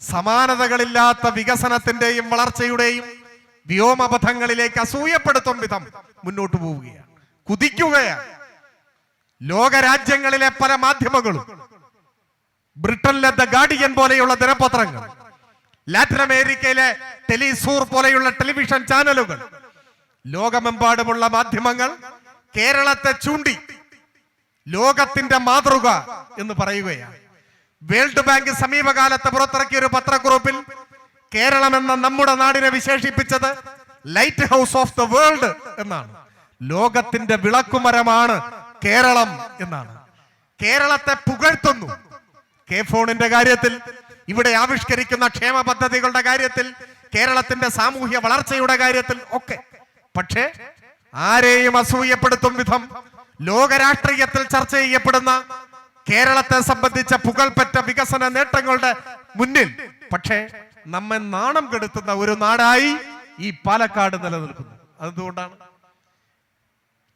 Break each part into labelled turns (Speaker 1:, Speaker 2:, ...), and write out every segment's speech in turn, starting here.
Speaker 1: സമാനതകളില്ലാത്ത വികസനത്തിന്റെയും വളർച്ചയുടെയും വ്യോമപഥങ്ങളിലേക്ക് അസൂയപ്പെടുത്തും വിധം മുന്നോട്ട് പോവുകയാണ്. കുതിക്കുകയാണ്. ലോകരാജ്യങ്ങളിലെ പല മാധ്യമങ്ങളും ബ്രിട്ടനിലെ ദ ഗാർഡിയൻ പോലെയുള്ള ദിനപത്രങ്ങൾ ലാറ്റിൻ അമേരിക്കയിലെ ടെലിസൂർ പോലെയുള്ള ടെലിവിഷൻ ചാനലുകൾ ലോകമെമ്പാടുമുള്ള മാധ്യമങ്ങൾ കേരളത്തെ ചൂണ്ടി ലോകത്തിന്റെ മാതൃക എന്ന് പറയുകയാണ്. വേൾഡ് ബാങ്ക് സമീപകാലത്ത് പുറത്തിറക്കിയ ഒരു പത്രക്കുറിപ്പിൽ കേരളം എന്ന നമ്മുടെ നാടിനെ വിശേഷിപ്പിച്ചത് light house of the world എന്നാണ്. ലോകത്തിന്റെ വിളക്കുമരമാണ് കേരളം എന്നാണ്. കേരളത്തെ പുകഴ്ത്തുന്നു. കെ ഫോണിന്റെ കാര്യത്തിൽ ഇവിടെ ആവിഷ്കരിക്കുന്ന ക്ഷേമ പദ്ധതികളുടെ കാര്യത്തിൽ കേരളത്തിന്റെ സാമൂഹ്യ വളർച്ചയുടെ കാര്യത്തിൽ ഒക്കെ. പക്ഷേ ആരെയും അസൂയപ്പെടുത്തും വിധം ലോകരാഷ്ട്രീയത്തിൽ ചർച്ച ചെയ്യപ്പെടുന്ന കേരളത്തെ സംബന്ധിച്ച പുകൾപ്പറ്റ വികസന നേട്ടങ്ങളുടെ മുന്നിൽ. പക്ഷേ നമ്മെ നാണം കെടുത്തുന്ന ഒരു നാടായി ഈ പാലക്കാട് നിലനിൽക്കുന്നു. അതെന്തുകൊണ്ടാണ്?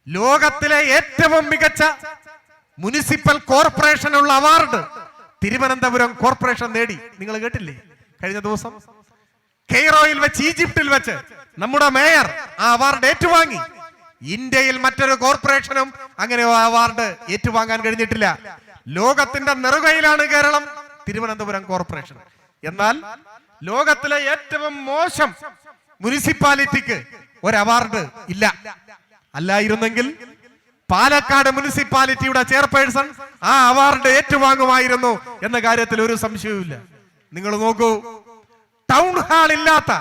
Speaker 1: ലോകത്തിലെ ഏറ്റവും മികച്ച മുനിസിപ്പൽ കോർപ്പറേഷനുള്ള അവാർഡ് തിരുവനന്തപുരം കോർപ്പറേഷൻ നേടി. നിങ്ങൾ കേട്ടില്ലേ? കഴിഞ്ഞ ദിവസം കെയ്റോയിൽ വെച്ച് ഈജിപ്തിൽ വെച്ച് നമ്മുടെ മേയർ ആ അവാർഡ് ഏറ്റുവാങ്ങി. ഇന്ത്യയിൽ മറ്റൊരു കോർപ്പറേഷനും അങ്ങനെ അവാർഡ് ഏറ്റുവാങ്ങാൻ കഴിഞ്ഞിട്ടില്ല. ലോകത്തിന്റെ നെറുകയിലാണ് കേരളം. തിരുവനന്തപുരം കോർപ്പറേഷൻ. എന്നാൽ ലോകത്തിലെ ഏറ്റവും മോശം മുനിസിപ്പാലിറ്റിക്ക് ഒരു അവാർഡ് ഇല്ല. അല്ലായിരുന്നെങ്കിൽ പാലക്കാട് മുനിസിപ്പാലിറ്റിയുടെ ചെയർപേഴ്സൺ ആ അവാർഡ് ഏറ്റുവാങ്ങുമായിരുന്നു എന്ന കാര്യത്തിൽ ഒരു സംശയവുമില്ല. നിങ്ങൾ നോക്കൂ ടൗൺ ഹാൾ ഇല്ലാത്ത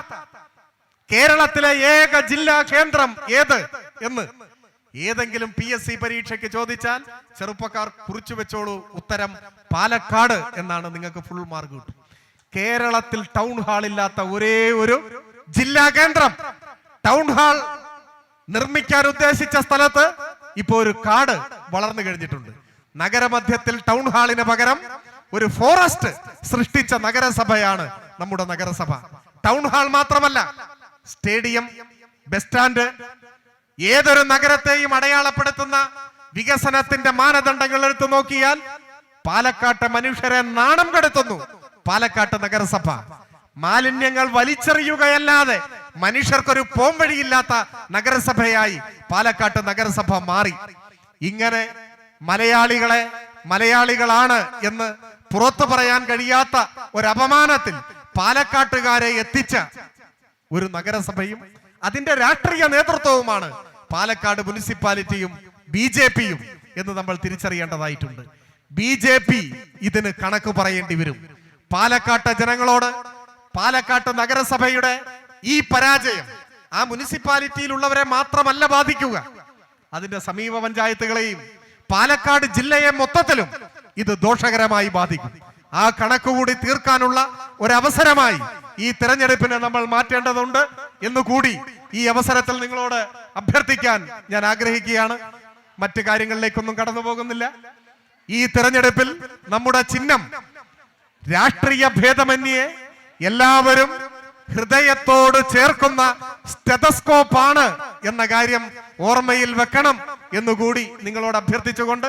Speaker 1: കേരളത്തിലെ ഏക ജില്ലാ കേന്ദ്രം ഏത് എന്ന് ഏതെങ്കിലും പി എസ് സി പരീക്ഷയ്ക്ക് ചോദിച്ചാൽ ചെറുപ്പക്കാർ കുറിച്ചു വെച്ചോളൂ ഉത്തരം പാലക്കാട് എന്നാണ് നിങ്ങൾക്ക് ഫുൾ മാർക്ക് കിട്ടും. കേരളത്തിൽ ടൗൺ ഹാൾ ഇല്ലാത്ത ഒരേ ഒരു ജില്ലാ കേന്ദ്രം. ടൗൺ ഹാൾ നിർമ്മിക്കാൻ ഉദ്ദേശിച്ച സ്ഥലത്ത് ഇപ്പോ ഒരു കാട് വളർന്നു കഴിഞ്ഞിട്ടുണ്ട്. നഗരമധ്യത്തിൽ ടൗൺ ഹാളിന് പകരം ഒരു ഫോറസ്റ്റ് സൃഷ്ടിച്ച നഗരസഭയാണ് നമ്മുടെ നഗരസഭ. ടൗൺ ഹാൾ മാത്രമല്ല സ്റ്റേഡിയം ബസ് സ്റ്റാൻഡ് ഏതൊരു നഗരത്തെയും അടയാളപ്പെടുത്തുന്ന വികസനത്തിന്റെ മാനദണ്ഡങ്ങൾ എടുത്തു നോക്കിയാൽ പാലക്കാട്ട് മനുഷ്യരെ നാണം കെടുത്തുന്നു. പാലക്കാട്ട് നഗരസഭ. മാലിന്യങ്ങൾ വലിച്ചെറിയുകയല്ലാതെ മനുഷ്യർക്കൊരു പോംവഴിയില്ലാത്ത നഗരസഭയായി പാലക്കാട്ട് നഗരസഭ മാറി. ഇങ്ങനെ മലയാളികളെ മലയാളികളാണ് എന്ന് പുറത്തു പറയാൻ കഴിയാത്ത ഒരു അപമാനത്തിൽ പാലക്കാട്ടുകാരെ എത്തിച്ച ഒരു നഗരസഭയും അതിന്റെ രാഷ്ട്രീയ നേതൃത്വവുമാണ് പാലക്കാട് മുനിസിപ്പാലിറ്റിയും ബി ജെ പിയും എന്ന് നമ്മൾ തിരിച്ചറിയേണ്ടതായിട്ടുണ്ട്. ബി ജെ പി ഇതിന് കണക്ക് പറയേണ്ടി വരും. പാലക്കാട്ടെ ജനങ്ങളോട് പാലക്കാട്ട് നഗരസഭയുടെ ഈ പരാജയം ആ മുനിസിപ്പാലിറ്റിയിലുള്ളവരെ മാത്രമല്ല ബാധിക്കുക. അതിന്റെ സമീപ പഞ്ചായത്തുകളെയും പാലക്കാട് ജില്ലയെ മൊത്തത്തിലും ഇത് ദോഷകരമായി ബാധിക്കും. ആ കണക്ക് കൂടി തീർക്കാനുള്ള ഒരവസരമായി ഈ തെരഞ്ഞെടുപ്പിനെ നമ്മൾ മാറ്റേണ്ടതുണ്ട് എന്നുകൂടി ഈ അവസരത്തിൽ നിങ്ങളോട് അഭ്യർത്ഥിക്കാൻ ഞാൻ ആഗ്രഹിക്കുകയാണ്. മറ്റു കാര്യങ്ങളിലേക്കൊന്നും കടന്നു പോകുന്നില്ല ഈ തെരഞ്ഞെടുപ്പിൽ നമ്മുടെ ചിഹ്നം രാഷ്ട്രീയ ഭേദമന്യേ എല്ലാവരും ഹൃദയത്തോട് ചേർക്കുന്ന സ്റ്റെതസ്കോപ്പ് ആണ് എന്ന കാര്യം ഓർമ്മയിൽ വെക്കണം എന്നുകൂടി നിങ്ങളോട് അഭ്യർത്ഥിച്ചുകൊണ്ട്